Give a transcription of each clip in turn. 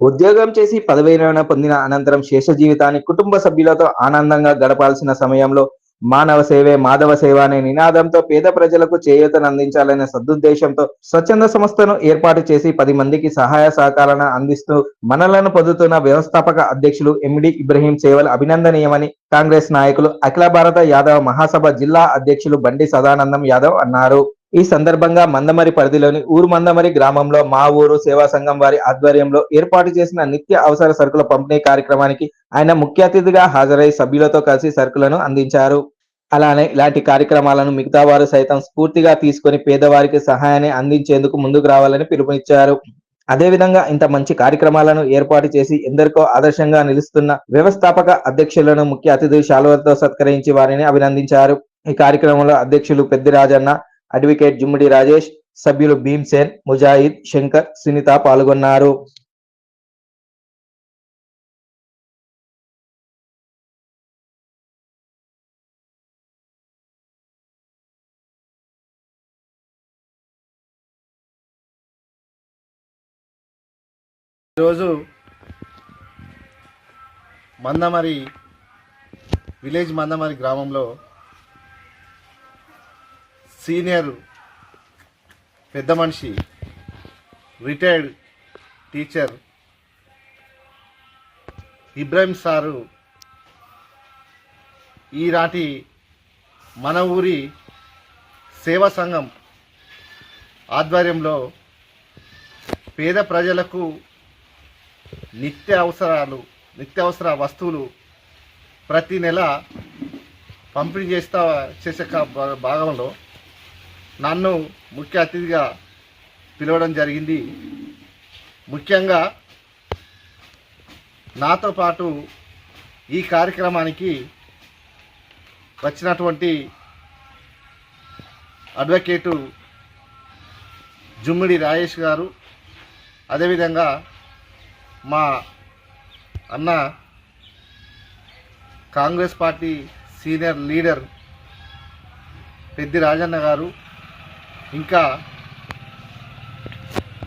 ఉద్యోగం చేసి పదవి విరమణ పొందిన అనంతరం శేష జీవితాన్ని కుటుంబ సభ్యులతో ఆనందంగా గడపాల్సిన సమయంలో మానవ సేవే మాధవ సేవ అనే నినాదంతో పేద ప్రజలకు చేయూతను అందించాలనే సదుద్దేశంతో స్వచ్ఛంద సంస్థను ఏర్పాటు చేసి పది మందికి సహాయ సహకారాలను అందిస్తూ మనలను పొందుతున్న వ్యవస్థాపక అధ్యక్షులు ఎండి ఇబ్రహీం సేవలు అభినందనీయమని కాంగ్రెస్ నాయకులు అఖిల భారత యాదవ్ మహాసభ జిల్లా అధ్యక్షులు బండి సదానందం యాదవ్ అన్నారు. ఈ సందర్భంగా మందమరి పరిధిలోని ఊరు మందమరి గ్రామంలో మా ఊరు సేవా సంఘం వారి ఆధ్వర్యంలో ఏర్పాటు చేసిన నిత్య అవసర సరుకుల పంపిణీ కార్యక్రమానికి ఆయన ముఖ్య అతిథిగా హాజరై సభ్యులతో కలిసి సరుకులను అందించారు. అలానే ఇలాంటి కార్యక్రమాలను మిగతా వారు సైతం స్ఫూర్తిగా తీసుకొని పేదవారికి సహాయాన్ని అందించేందుకు ముందుకు రావాలని పిలుపునిచ్చారు. అదేవిధంగా ఇంత మంచి కార్యక్రమాలను ఏర్పాటు చేసి ఎందరికో ఆదర్శంగా నిలుస్తున్న వ్యవస్థాపక అధ్యక్షులను ముఖ్య అతిథి శాలువలతో సత్కరించి వారిని అభినందించారు. ఈ కార్యక్రమంలో అధ్యక్షులు పెద్ది రాజన్న అడ్వకేట్ జుమ్మిడి రాజేష్ సభ్యులు భీమ్సేన్ ముజాహిద్ శంకర్ సునీత పాల్గొన్నారు. ఈరోజు మందమరి విలేజ్ మందమరి గ్రామంలో సీనియర్ పెద్ద మనిషి రిటైర్డ్ టీచర్ ఇబ్రాహిం సారు ఈనాటి మన ఊరి సేవా సంఘం ఆధ్వర్యంలో పేద ప్రజలకు నిత్య అవసరాలు నిత్యావసర వస్తువులు ప్రతి నెల పంపిణీ చేస్తా చేసే కా- భాగంలో నన్ను ముఖ్య అతిథిగా పిలవడం జరిగింది. ముఖ్యంగా నాతో పాటు ఈ కార్యక్రమానికి వచ్చినటువంటి అడ్వకేటు జుమ్మిడి రాజేష్ గారు అదేవిధంగా మా అన్న Congress party senior leader Peddi Rajanna గారు ఇంకా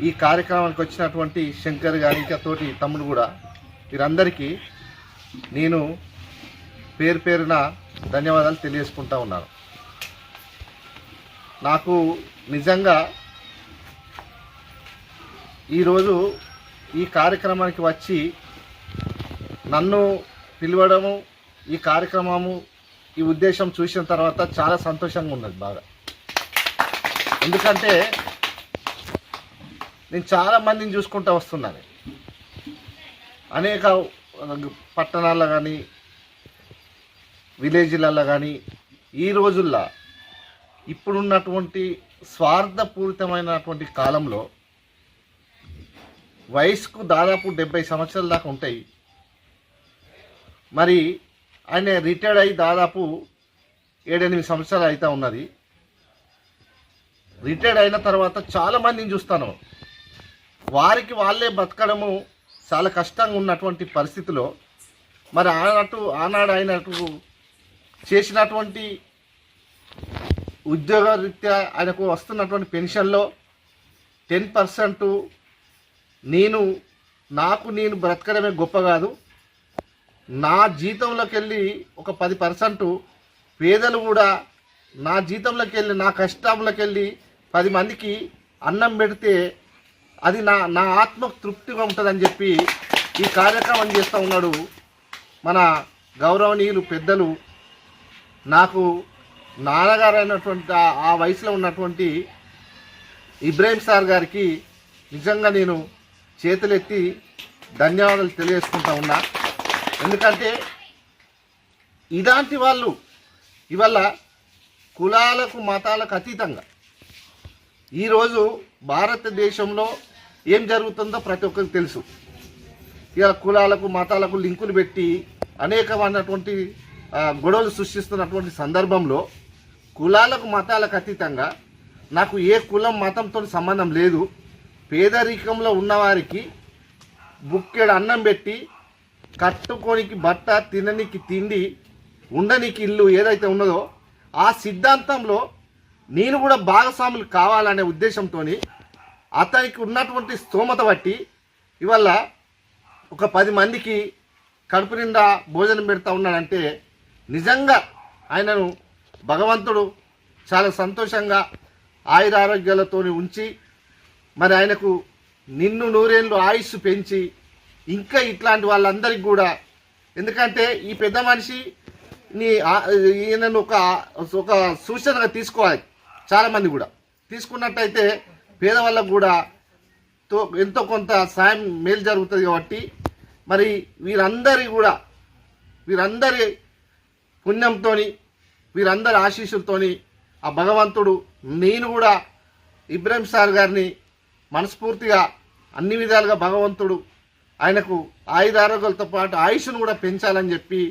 ఈ కార్యక్రమానికి వచ్చినటువంటి శంకర్ గారి ఇంకా తోటి తమ్ముడు కూడా వీరందరికీ నేను పేరు పేరున ధన్యవాదాలు తెలియజేసుకుంటా ఉన్నాను. నాకు నిజంగా ఈరోజు ఈ కార్యక్రమానికి వచ్చి నన్ను పిలవడము ఈ కార్యక్రమము ఈ ఉద్దేశం చూసిన తర్వాత చాలా సంతోషంగా ఉన్నది బాగా. ఎందుకంటే నేను చాలా మందిని చూసుకుంటూ వస్తున్నాను. అనేక పట్టణాల్లో కానీ విలేజ్లలో కానీ ఈ రోజుల్లో ఇప్పుడున్నటువంటి స్వార్థపూరితమైనటువంటి కాలంలో వయసుకు దాదాపు డెబ్బై సంవత్సరాల దాకా ఉంటాయి. మరి ఆయన రిటైర్డ్ అయ్యి దాదాపు ఏడెనిమిది సంవత్సరాలు అయితే ఉన్నది. రిటైర్డ్ అయిన తర్వాత చాలా మందిని చూస్తాను. వారికి వాళ్ళే బతకడము చాలా కష్టంగా ఉన్నటువంటి పరిస్థితిలో మరి ఆనాటు ఆనాడు అయినట్టు చేసినటువంటి ఉద్యోగ రీత్యా ఆయనకు వస్తున్నటువంటి పెన్షన్లో టెన్ పర్సెంట్ నేను నాకు నేను బ్రతకడమే గొప్ప కాదు. నా జీతంలోకి వెళ్ళి ఒక పది పర్సెంట్ పేదలు కూడా నా జీతంలోకి వెళ్ళి నా కష్టంలోకి వెళ్ళి పది మందికి అన్నం పెడితే అది నా నా ఆత్మ తృప్తిగా ఉంటుందని చెప్పి ఈ కార్యక్రమం చేస్తూ ఉన్నాడు మన గౌరవనీయులు పెద్దలు. నాకు నాన్నగారు అయినటువంటి ఆ- వయసులో ఉన్నటువంటి ఇబ్రాహీం సార్ గారికి నిజంగా నేను చేతులెత్తి ధన్యవాదాలు తెలియజేసుకుంటా ఉన్నా. ఎందుకంటే ఇలాంటి వాళ్ళు ఇవల్ల కులాలకు మతాలకు అతీతంగా ఈరోజు భారతదేశంలో ఏం జరుగుతుందో ప్రతి ఒక్కరికి తెలుసు. ఇలా కులాలకు మతాలకు లింకులు పెట్టి అనేకమైనటువంటి గొడవలు సృష్టిస్తున్నటువంటి సందర్భంలో కులాలకు మతాలకు అతీతంగా నాకు ఏ కులం మతంతో సంబంధం లేదు. పేదరికంలో ఉన్నవారికి బుక్కెడు అన్నం పెట్టి కట్టుకోనికి బట్ట తిననికి తిండి ఉండనికి ఇల్లు ఏదైతే ఉన్నదో ఆ సిద్ధాంతంలో నేను కూడా భాగస్వాములు కావాలనే ఉద్దేశంతో అతనికి ఉన్నటువంటి స్తోమత బట్టి ఇవల్ల ఒక పది మందికి కడుపు నిండా భోజనం పెడతా ఉన్నాడంటే నిజంగా ఆయనను భగవంతుడు చాలా సంతోషంగా ఆయుర ఆరోగ్యాలతో ఉంచి మరి ఆయనకు నిన్ను నూరేళ్ళు ఆయుస్సు పెంచి ఇంకా ఇట్లాంటి వాళ్ళందరికీ కూడా ఎందుకంటే ఈ పెద్ద మనిషి నీ ఈయనను ఒక ఒక సూచనగా తీసుకోవాలి. చాలామంది కూడా. తీసుకున్నట్టయితే పేదవాళ్ళకు కూడా తో ఎంతో కొంత సాయం మేలు జరుగుతుంది కాబట్టి మరి వీరందరి కూడా వీరందరి పుణ్యంతోని వీరందరి ఆశీస్సులతోని ఆ భగవంతుడు నేను కూడా ఇబ్రాహిం సార్ గారిని మనస్ఫూర్తిగా అన్ని విధాలుగా భగవంతుడు ఆయనకు ఆయుధ ఆరోగ్యాలతో పాటు ఆయుష్ను కూడా పెంచాలని చెప్పి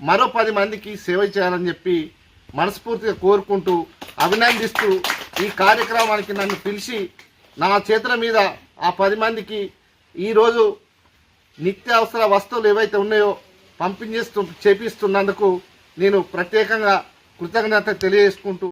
మరో పది మందికి సేవ చేయాలని చెప్పి మనస్ఫూర్తిగా కోరుకుంటూ అభినందిస్తూ ఈ కార్యక్రమానికి నన్ను పిలిచి నా చేతుల మీద ఆ పది మందికి ఈరోజు నిత్యావసర వస్తువులు ఏవైతే ఉన్నాయో పంపించేస్తూ చేపిస్తున్నందుకు నేను ప్రత్యేకంగా కృతజ్ఞత తెలియజేసుకుంటూ